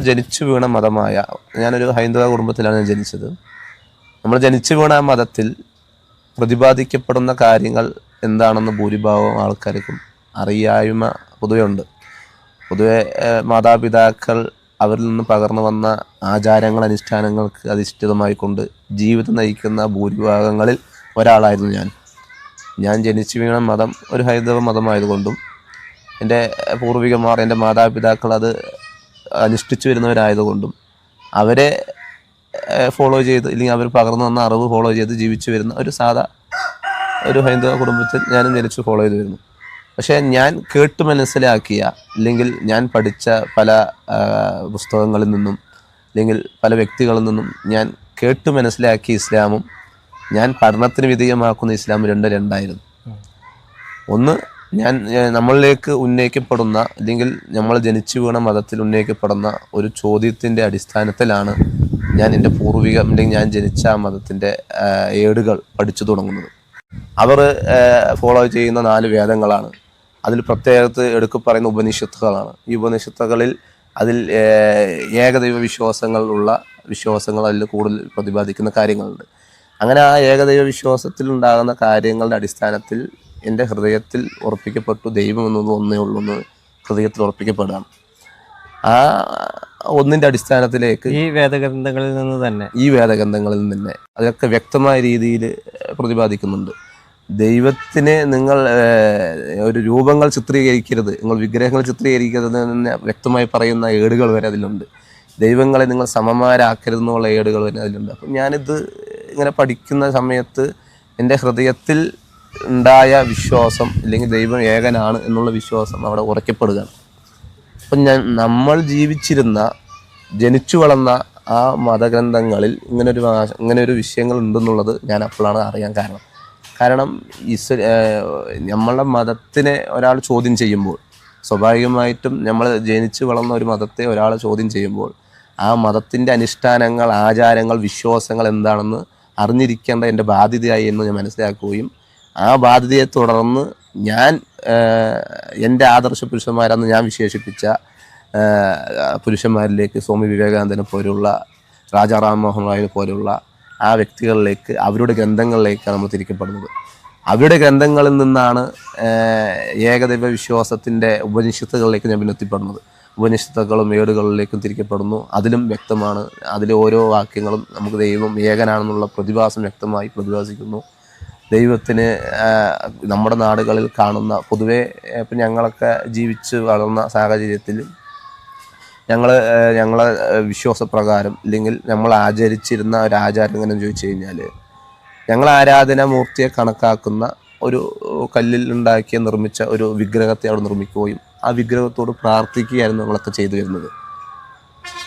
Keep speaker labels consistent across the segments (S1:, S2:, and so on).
S1: ജനിച്ചു വീണ മതമായ ഞാനൊരു ഹൈന്ദവ കുടുംബത്തിലാണ് ഞാൻ ജനിച്ചത്. നമ്മൾ ജനിച്ചു വീണ ആ മതത്തിൽ പ്രതിപാദിക്കപ്പെടുന്ന കാര്യങ്ങൾ എന്താണെന്ന് ഭൂരിഭാഗം ആൾക്കാർക്കും അറിയായ്മ പൊതുവെ ഉണ്ട് പൊതുവെ മാതാപിതാക്കൾ അവരിൽ നിന്ന് പകർന്നു വന്ന ആചാരങ്ങൾ അനുഷ്ഠാനങ്ങൾക്ക് അധിഷ്ഠിതമായി കൊണ്ട് ജീവിതം നയിക്കുന്ന ഭൂരിഭാഗങ്ങളിൽ ഒരാളായിരുന്നു ഞാൻ. ഞാൻ ജനിച്ചു വീണ മതം ഒരു ഹൈന്ദവ മതമായതുകൊണ്ടും എന്റെ പൂർവികന്മാർ എന്റെ മാതാപിതാക്കൾ അത് അനുഷ്ഠിച്ചു വരുന്നവരായതുകൊണ്ടും അവരെ ഫോളോ ചെയ്ത് ഇല്ലെങ്കിൽ അവർ പകർന്നു വന്ന അറിവ് ഫോളോ ചെയ്ത് ജീവിച്ചു വരുന്ന ഒരു സാധാ ഒരു ഹൈന്ദവ കുടുംബത്തിൽ ഞാനും ജനിച്ചു ഫോളോ ചെയ്തു വരുന്നു. പക്ഷേ ഞാൻ കേട്ട് മനസ്സിലാക്കിയ അല്ലെങ്കിൽ ഞാൻ പഠിച്ച പല പുസ്തകങ്ങളിൽ നിന്നും അല്ലെങ്കിൽ പല വ്യക്തികളിൽ നിന്നും ഞാൻ കേട്ട് മനസ്സിലാക്കിയ ഇസ്ലാമും ഞാൻ പഠനത്തിന് വിധേയമാക്കുന്ന ഇസ്ലാമും രണ്ട് രണ്ടായിരുന്നു. ഒന്ന് ഞാൻ നമ്മളിലേക്ക് ഉന്നയിക്കപ്പെടുന്ന അല്ലെങ്കിൽ നമ്മൾ ജനിച്ചു വീണ മതത്തിൽ ഉന്നയിക്കപ്പെടുന്ന ഒരു ചോദ്യത്തിന്റെ അടിസ്ഥാനത്തിലാണ് ഞാൻ എന്റെ പൂർവിക അല്ലെങ്കിൽ ഞാൻ ജനിച്ച മതത്തിന്റെ ഏടുകൾ പഠിച്ചു തുടങ്ങുന്നത്. അവർ ഫോളോ ചെയ്യുന്ന നാല് വേദങ്ങളാണ്. അതിൽ പ്രത്യേകത്ത് എടുക്കു പറയുന്ന ഉപനിഷത്തുകളാണ്. ഈ ഉപനിഷത്തുകളിൽ അതിൽ ഏകദൈവ ഏകദൈവ വിശ്വാസങ്ങളുള്ള വിശ്വാസങ്ങൾ അതിൽ കൂടുതൽ പ്രതിപാദിക്കുന്ന കാര്യങ്ങളുണ്ട്. അങ്ങനെ ആ ഏകദൈവ വിശ്വാസത്തിൽ ഉണ്ടാകുന്ന കാര്യങ്ങളുടെ അടിസ്ഥാനത്തിൽ എന്റെ ഹൃദയത്തിൽ ഉറപ്പിക്കപ്പെട്ടു ദൈവം എന്നത് ഒന്നേ ഉള്ളൂ എന്ന് ഹൃദയത്തിൽ ഉറപ്പിക്കപ്പെടുകയാണ്. ആ ഒന്നിന്റെ അടിസ്ഥാനത്തിലേക്ക്
S2: ഈ വേദഗ്രന്ഥങ്ങളിൽ നിന്ന് തന്നെ.
S1: ഈ വേദഗ്രന്ഥങ്ങളിൽ നിന്ന് തന്നെ അതൊക്കെ വ്യക്തമായ രീതിയിൽ പ്രതിപാദിക്കുന്നുണ്ട്. ദൈവത്തിനെ നിങ്ങൾ ഒരു രൂപങ്ങൾ ചിത്രീകരിക്കരുത് നിങ്ങൾ വിഗ്രഹങ്ങൾ ചിത്രീകരിക്കരുത് എന്ന് വ്യക്തമായി പറയുന്ന ഏടുകൾ വരെ അതിലുണ്ട്. ദൈവങ്ങളെ നിങ്ങൾ സമമാരാക്കരുത് എന്നുള്ള ഏടുകൾ വരെ അതിലുണ്ട്. അപ്പം ഞാനിത് ഇങ്ങനെ പഠിക്കുന്ന സമയത്ത് എന്റെ ഹൃദയത്തിൽ ഉണ്ടായ വിശ്വാസം അല്ലെങ്കിൽ ദൈവം ഏകനാണ് എന്നുള്ള വിശ്വാസം അവിടെ ഉറയ്ക്കപ്പെടുകയാണ്. അപ്പം ഞാൻ നമ്മൾ ജീവിച്ചിരുന്ന ജനിച്ചു വളർന്ന ആ മതഗ്രന്ഥങ്ങളിൽ ഇങ്ങനൊരു ഇങ്ങനൊരു വിഷയങ്ങൾ ഉണ്ടെന്നുള്ളത് ഞാൻ അപ്പോഴാണ് അറിയാൻ കാരണം. കാരണം ഇസ് നമ്മളുടെ മതത്തിനെ ഒരാൾ ചോദ്യം ചെയ്യുമ്പോൾ സ്വാഭാവികമായിട്ടും നമ്മൾ ജനിച്ചു വളർന്ന ഒരു മതത്തെ ഒരാൾ ചോദ്യം ചെയ്യുമ്പോൾ ആ മതത്തിന്റെ അനുഷ്ഠാനങ്ങൾ ആചാരങ്ങൾ വിശ്വാസങ്ങൾ എന്താണെന്ന് അറിഞ്ഞിരിക്കേണ്ട എന്റെ ബാധ്യതയായി എന്ന് ഞാൻ മനസ്സിലാക്കുകയും ആ ബാധ്യതയെ തുടർന്ന് ഞാൻ എന്റെ ആദർശ പുരുഷന്മാരെന്ന് ഞാൻ വിശേഷിപ്പിച്ച പുരുഷന്മാരിലേക്ക് സ്വാമി വിവേകാനന്ദനെ പോലെയുള്ള രാജാ റാം മോഹൻ പോലുള്ള ആ വ്യക്തികളിലേക്ക് അവരുടെ ഗ്രന്ഥങ്ങളിലേക്കാണ് നമ്മൾ തിരിക്കപ്പെടുന്നത്. അവരുടെ ഗ്രന്ഥങ്ങളിൽ നിന്നാണ് ഏകദൈവ വിശ്വാസത്തിന്റെ ഉപനിഷത്തുകളിലേക്ക് ഞാൻ പിന്നെത്തിപ്പെടുന്നത്. ഉപനിഷത്തുക്കളും ഏടുകളിലേക്കും തിരിക്കപ്പെടുന്നു. അതിലും വ്യക്തമാണ് അതിലെ ഓരോ വാക്യങ്ങളും നമുക്ക് ദൈവം ഏകനാണെന്നുള്ള പ്രതിഭാസം വ്യക്തമായി പ്രതിഭാസിക്കുന്നു. ദൈവത്തിന് നമ്മുടെ നാടുകളിൽ കാണുന്ന പൊതുവേ ഇപ്പം ഞങ്ങളൊക്കെ ജീവിച്ച് വളർന്ന സാഹചര്യത്തിൽ ഞങ്ങൾ ഞങ്ങളെ വിശ്വാസപ്രകാരം അല്ലെങ്കിൽ നമ്മൾ ആചരിച്ചിരുന്ന ഒരു ആചാരം എങ്ങനെ ചോദിച്ചു കഴിഞ്ഞാൽ ഞങ്ങൾ ആരാധനാ മൂർത്തിയെ കണക്കാക്കുന്ന ഒരു കല്ലിൽ ഉണ്ടാക്കിയ നിർമ്മിച്ച ഒരു വിഗ്രഹത്തെ അവിടെ നിർമ്മിക്കുകയും ആ വിഗ്രഹത്തോട് പ്രാർത്ഥിക്കുകയായിരുന്നു നമ്മളൊക്കെ ചെയ്തു വരുന്നത്.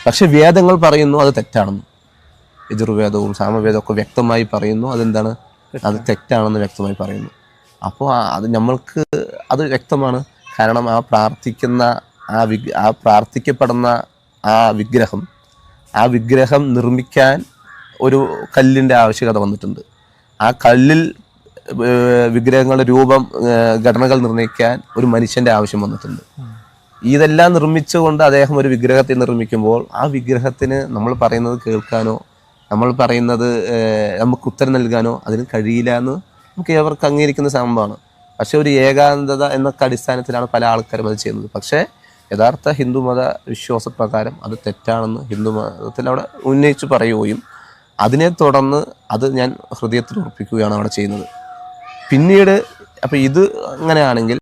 S1: പക്ഷെ വേദങ്ങൾ പറയുന്നു അത് തെറ്റാണെന്ന്. യജുർവേദവും സാമവേദവും ഒക്കെ വ്യക്തമായി പറയുന്നു അതെന്താണ്? അത് തെറ്റാണെന്ന് വ്യക്തമായി പറയുന്നു. അപ്പോൾ അത് നമ്മൾക്ക് അത് വ്യക്തമാണ്. കാരണം ആ പ്രാർത്ഥിക്കുന്ന ആ വിഗ് ആ പ്രാർത്ഥിക്കപ്പെടുന്ന ആ വിഗ്രഹം ആ വിഗ്രഹം നിർമ്മിക്കാൻ ഒരു കല്ലിന്റെ ആവശ്യകത വന്നിട്ടുണ്ട്. ആ കല്ലിൽ വിഗ്രഹങ്ങളുടെ രൂപം ഘടനകൾ നിർണയിക്കാൻ ഒരു മനുഷ്യന്റെ ആവശ്യം വന്നിട്ടുണ്ട്. ഇതെല്ലാം നിർമ്മിച്ചുകൊണ്ട് അദ്ദേഹം ഒരു വിഗ്രഹത്തെ നിർമ്മിക്കുമ്പോൾ ആ വിഗ്രഹത്തിന് നമ്മൾ പറയുന്നത് കേൾക്കാനോ നമ്മൾ പറയുന്നത് നമുക്ക് ഉത്തരം നൽകാനോ അതിന് കഴിയില്ല എന്ന് നമുക്ക് അവർക്ക് അംഗീകരിക്കുന്ന സംഭവമാണ്. പക്ഷെ ഒരു ഏകാന്തത എന്നൊക്കെ അടിസ്ഥാനത്തിലാണ് പല ആൾക്കാരും അത് ചെയ്യുന്നത്. പക്ഷേ യഥാർത്ഥ ഹിന്ദു ഹിന്ദുമത വിശ്വാസപ്രകാരം അത് തെറ്റാണെന്ന് ഹിന്ദു മതത്തിൽ അവിടെ ഉന്നയിച്ച് പറയുകയും അതിനെ തുടർന്ന് അത് ഞാൻ ഹൃദയത്തിൽ ഉറപ്പിക്കുകയാണ് അവിടെ ചെയ്യുന്നത്. പിന്നീട് അപ്പോൾ ഇത് അങ്ങനെയാണെങ്കിൽ